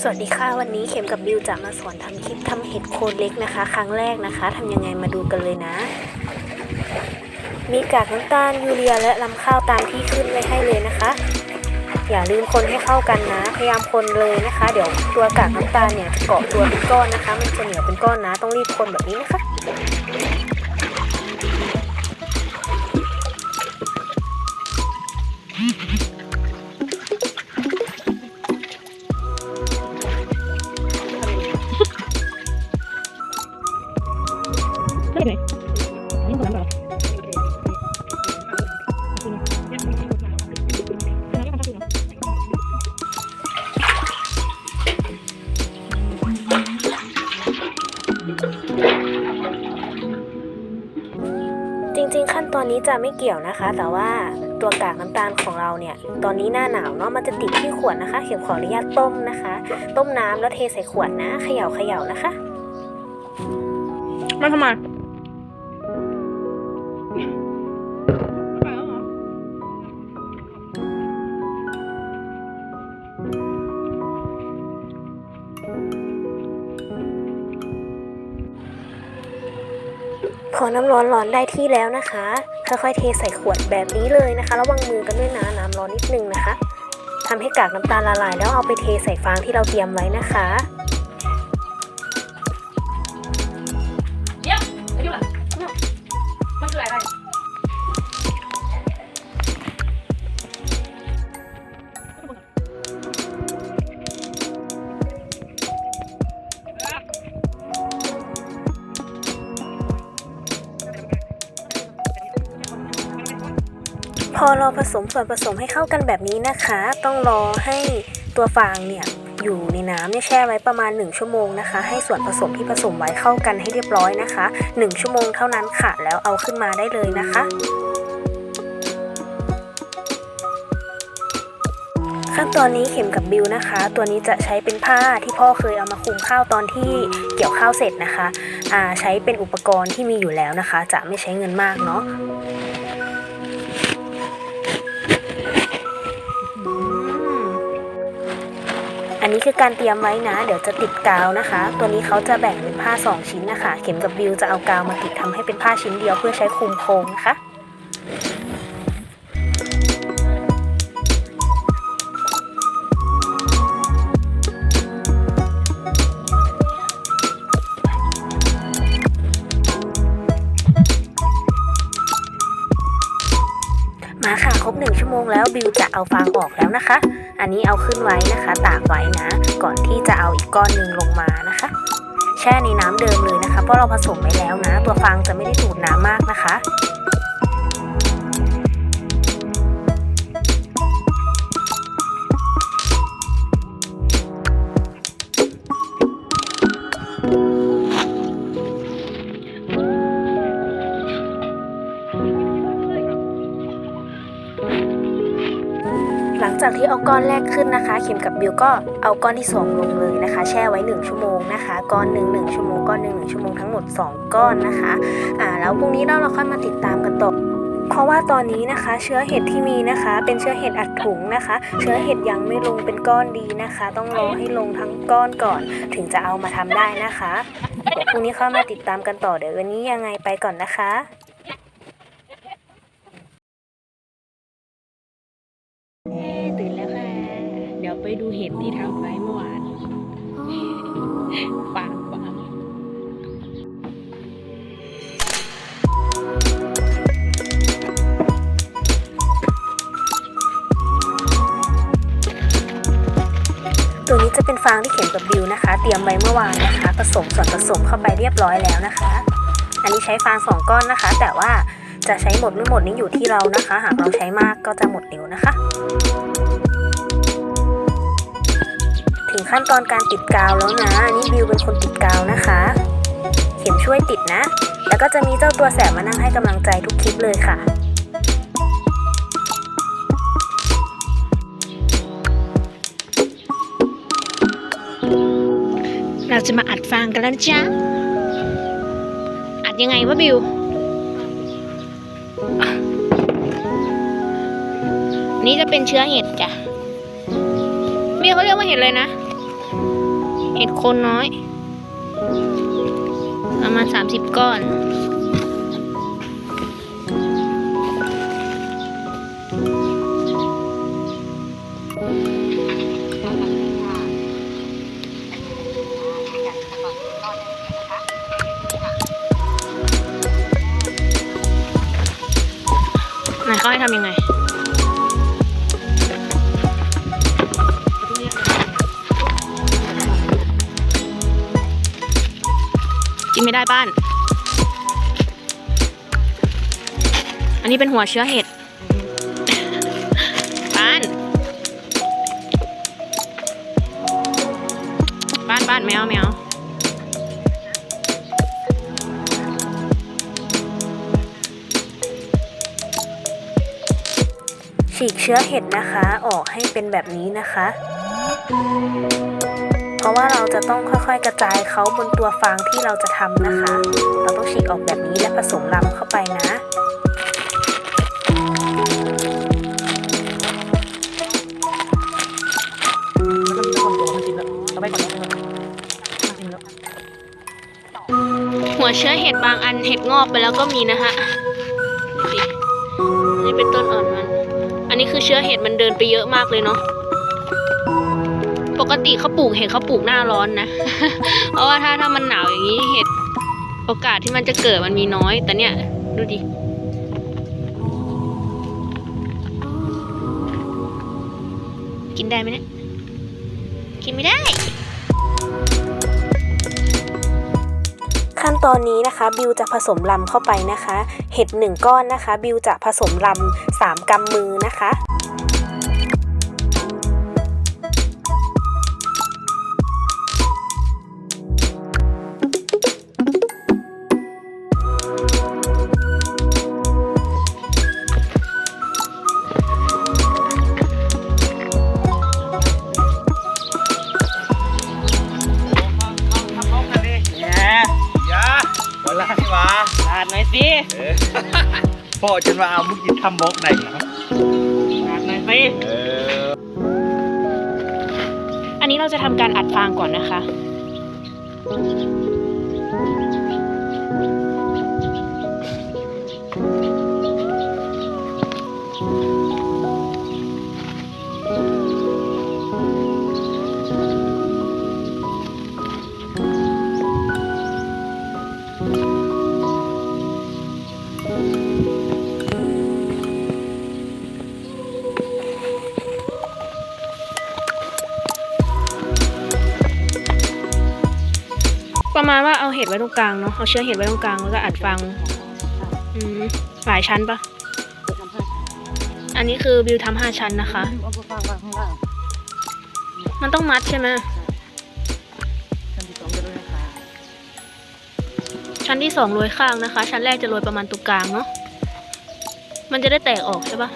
สวัสดีค่ะวันนี้เข็มกับบิวจะมาสอนทำคลิปทำเห็ดโคนเล็กนะคะ ครั้งแรกนะคะทำยังไงมาดูกันเลยนะ มีกากน้ำตาลยูเรียและลำข้าวตามที่ขึ้นไว้ให้เลยนะคะ อย่าลืมคนให้เข้ากันนะ พยายามคนเลยนะคะ เดี๋ยวตัวกากน้ำตาลเนี่ยจะเกาะตัวเป็นก้อนนะคะ มันจะเหนียวเป็นก้อนนะ ต้องรีบคนแบบนี้นะคะ นี้จะไม่เกี่ยวนะคะ แต่ว่าตัวกากน้ำตาลของเราเนี่ย ตอนนี้หน้าหนาวเนาะมันจะติดที่ขวดนะคะ เข็มขออนุญาตต้มนะคะ ต้มน้ำแล้วเทใส่ขวดนะเขย่าเขย่านะคะ มาทำไม อน้ำร้อนร้อนได้ที่แล้วนะคะ ค่อยๆเทใส่ขวดแบบนี้เลยนะคะ ระวังมือกันด้วยนะน้ำร้อนนิดนึงนะคะทำให้กากน้ำตาลละลาย แล้วเอาไปเทใส่ฟางที่เราเตรียมไว้นะคะ พอเราผสมส่วนผสมให้เข้ากันแบบนี้นะคะ ต้องรอให้ตัวฟางเนี่ยอยู่ในน้ำเนี่ยแช่ไว้ประมาณ 1 ชั่วโมงนะคะ ให้ส่วนผสมที่ผสมไว้เข้ากันให้เรียบร้อยนะคะ 1 ชั่วโมงเท่านั้นค่ะ แล้วเอาขึ้นมาได้เลยนะคะขั้นตอนนี้เข็มกับบิวนะคะ ตัวนี้จะใช้เป็นผ้าที่พ่อเคยเอามาคลุมข้าวตอนที่เกี่ยวข้าวเสร็จนะคะอ่าใช้เป็นอุปกรณ์ที่มีอยู่แล้วนะคะ จะไม่ใช้เงินมากเนาะ คือการเตรียมไว้นะ เดี๋ยวจะติดกาวนะคะ ตัวนี้เขาจะแบ่งเป็นผ้า 2 ชิ้นนะคะ เข็มกับบิวจะเอากาวมาติดทำให้เป็นผ้าชิ้นเดียวเพื่อใช้คลุมโครงนะคะ เอาฟางออกแล้วนะคะ อันนี้เอาขึ้นไว้นะคะ ตากไว้นะ ก่อนที่จะเอาอีกก้อนหนึ่งลงมานะคะ แช่ในน้ำเดิมเลยนะคะ เพราะเราผสมไว้แล้วนะ ตัวฟางจะไม่ได้ดูดน้ำมากนะคะ ลังจากที่เอาก้อนแรกขึ้นนะคะ เข็มกับบิวก็เอาก้อนที่ 2 ลงเลยนะคะ แช่ไว้ 1 ชั่วโมงนะคะ ก้อนหนึ่งหนึ่งชั่วโมง ก้อนหนึ่งหนึ่งชั่วโมงทั้งหมด 2 ก้อนนะคะ อ่า แล้วพรุ่งนี้เราเราค่อยมาติดตามกันต่อเพราะว่าตอนนี้นะคะ เชื้อเห็ดที่มีนะคะ เป็นเชื้อเห็ดอัดถุงนะคะ เชื้อเห็ดยังไม่ลงเป็นก้อนดีนะคะ ต้องรอให้ลงทั้งก้อนก่อน ถึงจะเอามาทำได้นะคะพรุ่งนี้ค่อยมาติดตามกันต่อเดี๋ยววันนี้ยังไงไปก่อนนะคะ ดี๋ยวไปดูเห็ดที่ทำไว้เมื่อวานฟางฟางตัวนี้จะเป็นฟางที่เขียนกับบิวนะคะ เตรียมไว้เมื่อวานนะคะผสมส่วนผสมเข้าไปเรียบร้อยแล้วนะคะ อันนี้ใช้ฟางสองก้อนนะคะ แต่ว่าจะใช้หมดไม่หมดนี้อยู่ที่เรานะคะ หากเราใช้มากก็จะหมดเร็วนะคะ ถึงขั้นตอนการติดกาวแล้วนะนนี้บิวเป็นคนติดกาวนะคะ เข็มช่วยติดนะ แล้วก็จะมีเจ้าตัวแสบมานั่งให้กำลังใจทุกคลิปเลยค่ะเราจะมาอัดฟางกันแล้วนะจ๊ะอัดยังไงวะบิว นี่จะเป็นเชื้อเห็ดจ้ะบิวเขาเรียกว่าเห็ดเลยนะ เห็ดโคนน้อย ประมาณสามสิบก้อนไหนเขาให้ทำยังไง กินไม่ได้บ้าน อันนี้เป็นหัวเชื้อเห็ดบ้าน บ้านบ้านแมวแมวฉีกเชื้อเห็ดนะคะ ออกให้เป็นแบบนี้นะคะ ราะว่าเราจะต้องค่อยๆกระจายเขาบนตัวฟางที่เราจะทำนะคะ เราต้องฉีกออกแบบนี้และผสมลำเข้าไปนะหัวเชื้อเห็ดบางอันเห็ดงอกไปแล้วก็มีนะฮะนี่เป็นต้นอ่อนมัน อันนี้คือเชื้อเห็ดมันเดินไปเยอะมากเลยเนาะ ปกติเขาปลูกเห็ดเขาปลูกหน้าร้อนนะ เพราะว่าถ้าถ้ามันหนาวอย่างนี้เห็ดโอกาสที่มันจะเกิดมันมีน้อย แต่เนี่ยดูดิกินได้ไหมเนี่ยกินไม่ได้ ขั้นตอนนี้นะคะ บิวจะผสมลำเข้าไปนะคะ เห็ดหนึ่งก้อนนะคะ บิวจะผสมลำสามกำมือนะคะ ดหน่อยสิเออพ่อฉันมาเอามุกยินทำบล็อกไหนนะลาดหน่อยสิเอออันนี้เราจะทำการอัดฟางก่อนนะคะ ประมาณว่าเอาเห็ดไว้ตรงกลางเนาะเอาเชื้อเห็ดไว้ตรงกลางแล้วก็อัดฟางอืมหลายชั้นปะอันนี้คือบิวทำห้าชั้นนะคะ เอาฟางวางข้างล่างมันต้องมัดใช่ไหมชั้นที่สองจะด้วยนะคะชั้นที่สองโรยข้างนะคะ ชั้นแรกจะโรยประมาณตรงกลางเนาะมันจะได้แตกออกใช่ปะ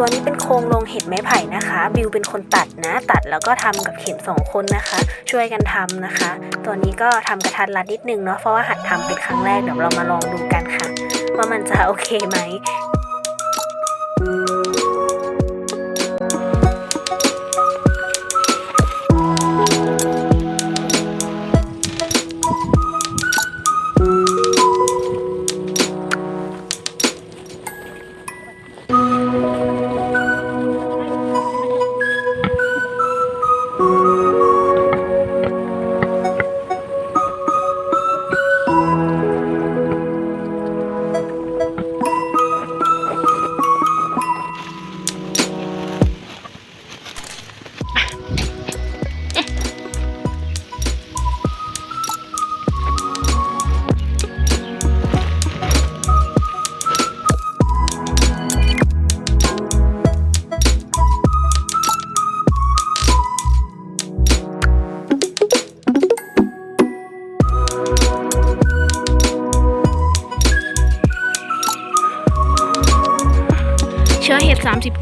ตัวนี้เป็นโครงลงเห็ดไม้ไผ่นะคะ บิวเป็นคนตัดนะ ตัดแล้วก็ทำกับเข็มสองคนนะคะ ช่วยกันทำนะคะ ตัวนี้ก็ทำกระทัดรัดนิดนึงเนาะเพราะว่าหัดทำเป็นครั้งแรกเดี๋ยวเรามาลองดูกันค่ะ ว่ามันจะโอเคไหมเ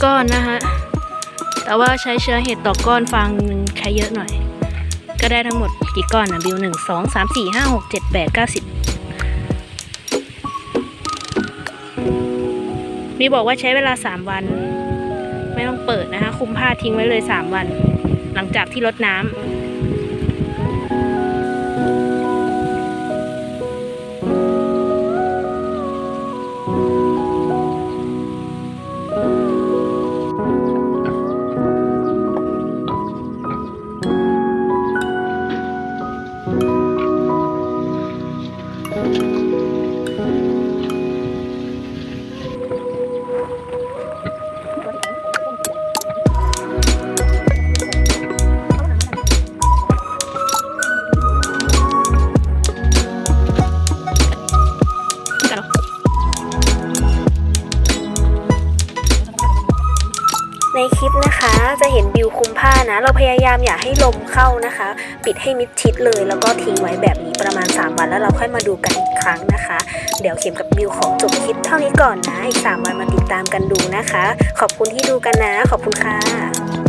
ก้อนนะคะแต่ว่าใช้เชื้อเห็ดต่อก้อนฟางนึงใช้เยอะหน่อย ก็ได้ทั้งหมดกี่ก้อนนะบิวหนึ่งสองสามสี่ห้าหกเจ็ดแปดเก้าสิบมีบอกว่าใช้เวลาสามวัน ไม่ต้องเปิดนะคะ คุมผ้าทิ้งไว้เลยสามวัน หลังจากที่รดน้ำ คลิปนะคะ จะเห็นบิวคุมผ้านะ เราพยายามอย่าให้ลมเข้านะคะ ปิดให้มิดชิดเลย แล้วก็ทิ้งไว้แบบนี้ประมาณ 3 วันแล้วเราค่อยมาดูกันอีกครั้งนะคะ เดี๋ยวเข็มกับบิวขอจบคลิปเท่านี้ก่อนนะ อีก 3 วันมาติดตามกันดูนะคะ ขอบคุณที่ดูกันนะ ขอบคุณค่ะ